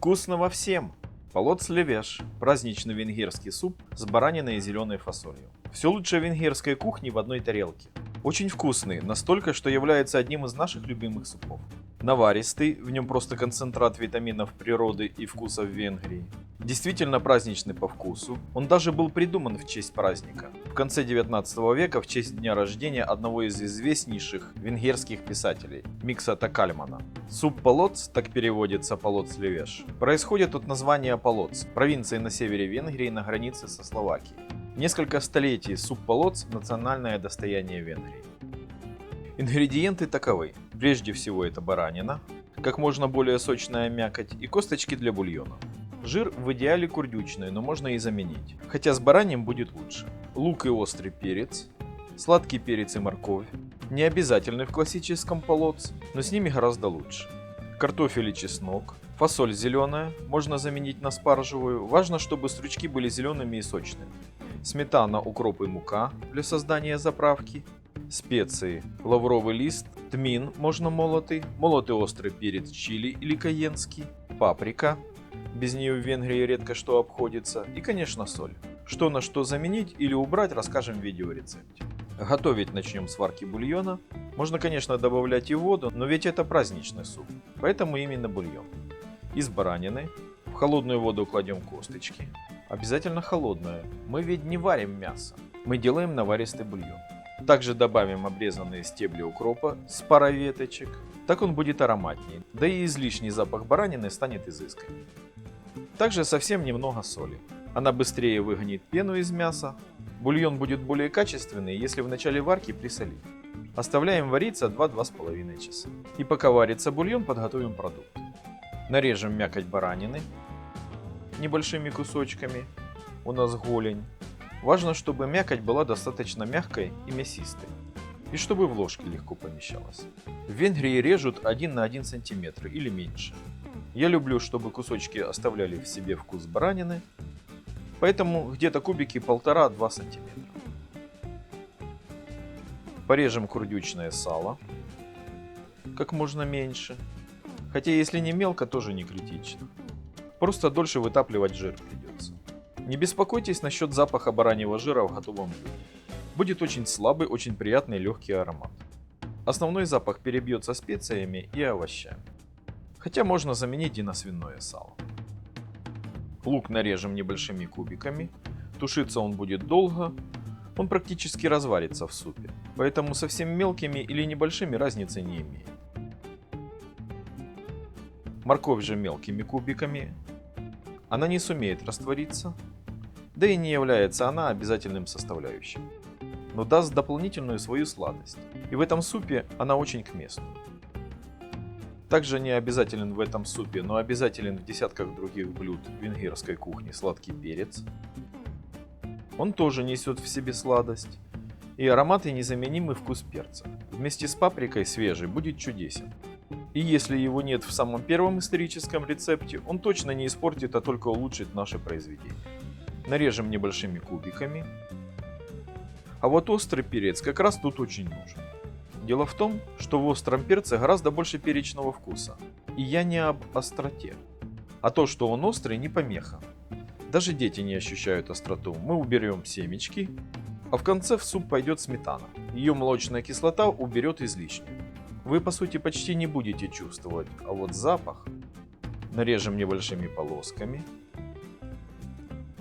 Вкусного всем! Полоц левеш – праздничный венгерский суп с бараниной и зеленой фасолью. Все лучшее венгерской кухни в одной тарелке. Очень вкусный, настолько, что является одним из наших любимых супов. Наваристый, в нем просто концентрат витаминов природы и вкусов Венгрии. Действительно праздничный по вкусу. Он даже был придуман в честь праздника. В конце 19 века в честь дня рождения одного из известнейших венгерских писателей – Миксата Кальмана. Суп полоц, так переводится полоц левеш, происходит от названия Полоц, провинции на севере Венгрии на границе со Словакией. Несколько столетий суп полоц – национальное достояние Венгрии. Ингредиенты таковы. Прежде всего это баранина, как можно более сочная мякоть и косточки для бульона. Жир в идеале курдючный, но можно и заменить. Хотя с бараньим будет лучше. Лук и острый перец, сладкий перец и морковь. Не обязательны в классическом полоц, но с ними гораздо лучше. Картофель и чеснок, фасоль зеленая, можно заменить на спаржевую. Важно, чтобы стручки были зелеными и сочными. Сметана, укроп и мука для создания заправки специи, лавровый лист, тмин можно молотый, молотый острый перец чили или каенский, паприка, без нее в Венгрии редко что обходится, и, конечно, соль. Что на что заменить или убрать, расскажем в видеорецепте. Готовить начнем с варки бульона. Можно, конечно, добавлять и воду, но ведь это праздничный суп, поэтому именно бульон. Из баранины. В холодную воду кладем косточки. Обязательно холодную. Мы ведь не варим мясо. Мы делаем наваристый бульон. Также добавим обрезанные стебли укропа с парой веточек. Так он будет ароматнее, да и излишний запах баранины станет изысканнее. Также совсем немного соли. Она быстрее выгонит пену из мяса. Бульон будет более качественный, если в начале варки присолить. Оставляем вариться 2-2,5 часа. И пока варится бульон, подготовим продукт. Нарежем мякоть баранины небольшими кусочками. У нас голень. Важно, чтобы мякоть была достаточно мягкой и мясистой. И чтобы в ложке легко помещалась. В Венгрии режут 1 на 1 см или меньше. Я люблю, чтобы кусочки оставляли в себе вкус баранины, поэтому где-то кубики 1,5-2 см. Порежем курдючное сало как можно меньше. Хотя если не мелко, тоже не критично. Просто дольше вытапливать жир придется. Не беспокойтесь насчет запаха бараньего жира в готовом блюде. Будет очень слабый, очень приятный легкий аромат. Основной запах перебьется специями и овощами. Хотя можно заменить и на свиное сало. Лук нарежем небольшими кубиками. Тушиться он будет долго. Он практически разварится в супе. Поэтому совсем мелкими или небольшими разницы не имеет. Морковь же мелкими кубиками. Она не сумеет раствориться, да и не является она обязательным составляющим, но даст дополнительную свою сладость, и в этом супе она очень к месту. Также не обязателен в этом супе, но обязателен в десятках других блюд венгерской кухни сладкий перец. Он тоже несет в себе сладость и аромат и незаменимый вкус перца. Вместе с паприкой свежий будет чудесен. И если его нет в самом первом историческом рецепте, он точно не испортит, а только улучшит наше произведение. Нарежем небольшими кубиками. А вот острый перец как раз тут очень нужен. Дело в том, что в остром перце гораздо больше перечного вкуса. И я не об остроте. А то, что он острый, не помеха. Даже дети не ощущают остроту. Мы уберем семечки, а в конце в суп пойдет сметана. Ее молочная кислота уберет излишнюю. Вы по сути почти не будете чувствовать, а вот запах нарежем небольшими полосками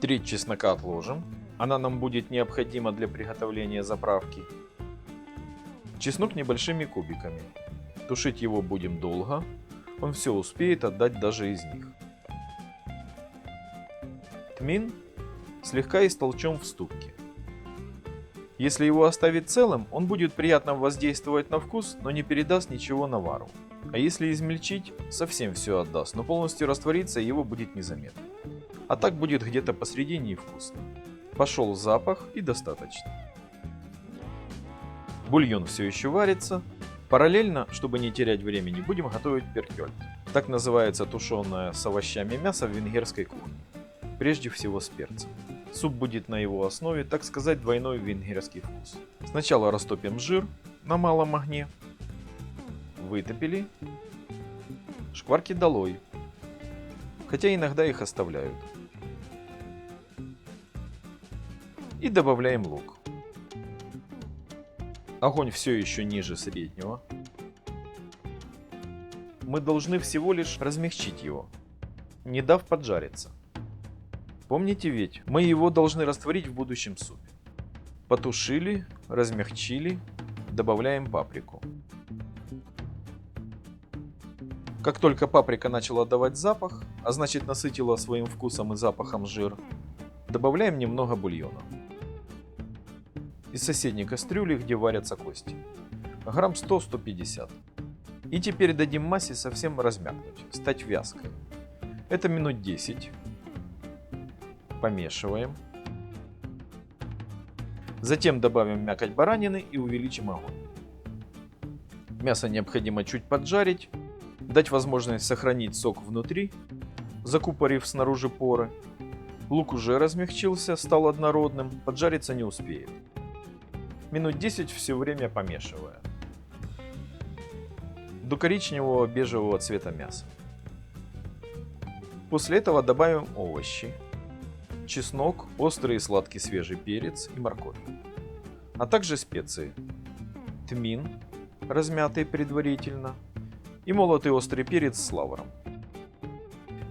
Треть чеснока отложим. Она нам будет необходима для приготовления заправки. Чеснок небольшими кубиками. Тушить его будем долго. Он все успеет отдать даже из них. Тмин слегка истолчем в ступке. Если его оставить целым, он будет приятно воздействовать на вкус, но не передаст ничего навару. А если измельчить, совсем все отдаст, но полностью раствориться его будет незаметно а так будет где-то посредине и вкусно. Пошел запах и достаточно. Бульон все еще варится. Параллельно, чтобы не терять времени, будем готовить перкёль. Так называется тушеное с овощами мясо в венгерской кухне. Прежде всего с перцем. Суп будет на его основе, так сказать, двойной венгерский вкус. Сначала растопим жир на малом огне. Вытопили. Шкварки долой хотя иногда их оставляют. И добавляем лук. Огонь все еще ниже среднего. Мы должны всего лишь размягчить его, не дав поджариться. Помните ведь, мы его должны растворить в будущем супе. Потушили, размягчили, добавляем паприку. Как только паприка начала давать запах, а значит насытила своим вкусом и запахом жир, добавляем немного бульона. Из соседней кастрюли, где варятся кости. Грамм 100-150. И теперь дадим массе совсем размякнуть, стать вязкой. Это минут 10. Помешиваем. Затем добавим мякоть баранины и увеличим огонь. Мясо необходимо чуть поджарить, дать возможность сохранить сок внутри, закупорив снаружи поры. Лук уже размягчился, стал однородным, поджариться не успеет. Минут 10 все время помешивая. До коричневого бежевого цвета мяса. После этого добавим овощи, чеснок, острый и сладкий свежий перец и морковь, а также специи. Тмин, размятый предварительно, и молотый острый перец с лавром.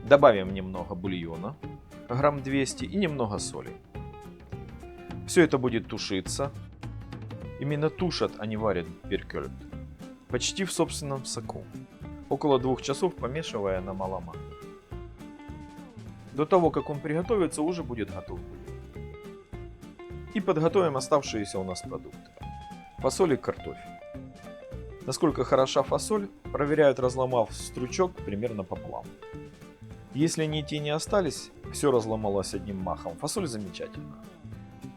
Добавим немного бульона, грамм 200 и немного соли. Все это будет тушиться. Именно тушат, а не варят перкельт. Почти в собственном соку. Около двух часов помешивая на малом огне. До того, как он приготовится, уже будет готов. И подготовим оставшиеся у нас продукты. Фасоль и картофель. Насколько хороша фасоль, проверяют разломав стручок примерно пополам. Если нити не остались, все разломалось одним махом, фасоль замечательно.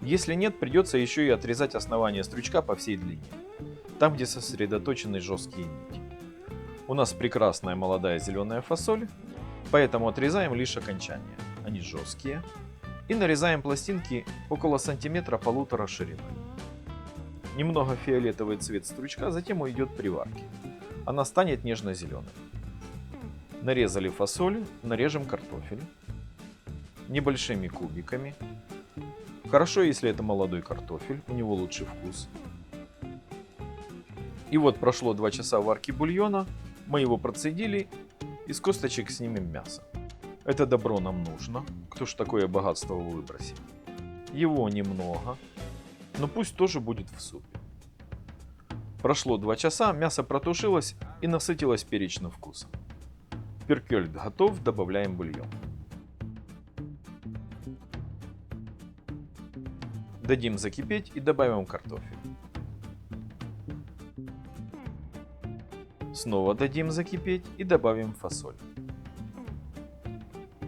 Если нет, придется еще и отрезать основание стручка по всей длине, там где сосредоточены жесткие нити. У нас прекрасная молодая зеленая фасоль, поэтому отрезаем лишь окончания, они жесткие, и нарезаем пластинки около сантиметра полутора шириной. Немного фиолетовый цвет стручка затем уйдет при варке. Она станет нежно-зеленой. Нарезали фасоль, нарежем картофель. Небольшими кубиками. Хорошо, если это молодой картофель, у него лучший вкус. И вот прошло 2 часа варки бульона, мы его процедили и с косточек снимем мясо. Это добро нам нужно, кто ж такое богатство выбросит. Его немного, но пусть тоже будет в супе. Прошло 2 часа, мясо протушилось и насытилось перечным вкусом. Перкельд готов, добавляем бульон. Дадим закипеть и добавим картофель. Снова дадим закипеть и добавим фасоль.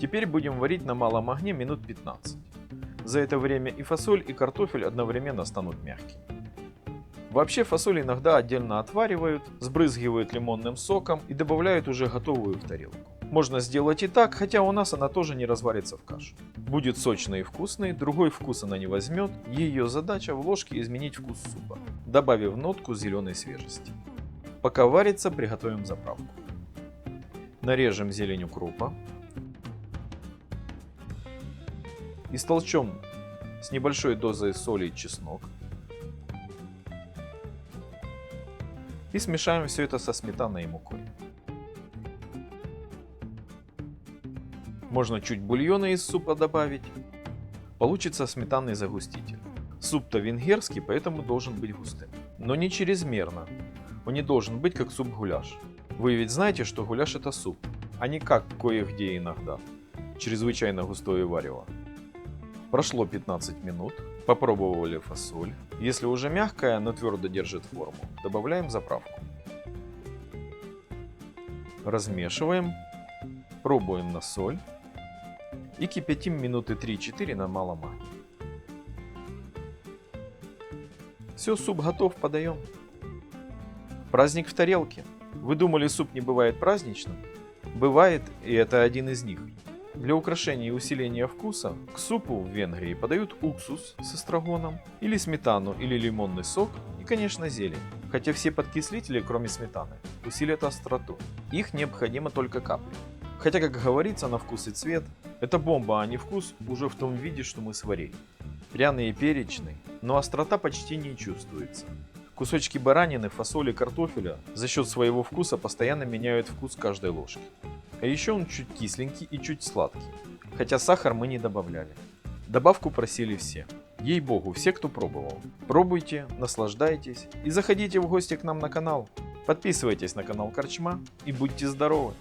Теперь будем варить на малом огне минут 15. За это время и фасоль, и картофель одновременно станут мягкими. Вообще фасоль иногда отдельно отваривают, сбрызгивают лимонным соком и добавляют уже готовую в тарелку. Можно сделать и так, хотя у нас она тоже не разварится в кашу. Будет сочной и вкусной, другой вкус она не возьмет, ее задача в ложке изменить вкус супа, добавив нотку зеленой свежести. Пока варится, приготовим заправку. Нарежем зелень укропа, Истолчем с небольшой дозой соли и чеснок. И смешаем все это со сметаной и мукой. Можно чуть бульона из супа добавить. Получится сметанный загуститель. Суп-то венгерский, поэтому должен быть густым. Но не чрезмерно. Он не должен быть как суп-гуляш. Вы ведь знаете, что гуляш это суп, а не как кое-где иногда. Чрезвычайно густое варево. Прошло 15 минут, попробовали фасоль. Если уже мягкая, но твердо держит форму, добавляем заправку. Размешиваем, пробуем на соль и кипятим минуты 3-4 на малом огне. Все, суп готов, подаем. Праздник в тарелке. Вы думали, суп не бывает праздничным? Бывает, и это один из них. Для украшения и усиления вкуса к супу в Венгрии подают уксус с эстрагоном, или сметану, или лимонный сок, и, конечно, зелень. Хотя все подкислители, кроме сметаны, усилят остроту. Их необходимо только капли. Хотя, как говорится, на вкус и цвет, это бомба, а не вкус уже в том виде, что мы сварили. Пряный и перечный, но острота почти не чувствуется. Кусочки баранины, фасоли, картофеля за счет своего вкуса постоянно меняют вкус каждой ложки. А еще он чуть кисленький и чуть сладкий. Хотя сахар мы не добавляли. Добавку просили все. Ей-богу, все, кто пробовал. Пробуйте, наслаждайтесь и заходите в гости к нам на канал. Подписывайтесь на канал Корчма и будьте здоровы!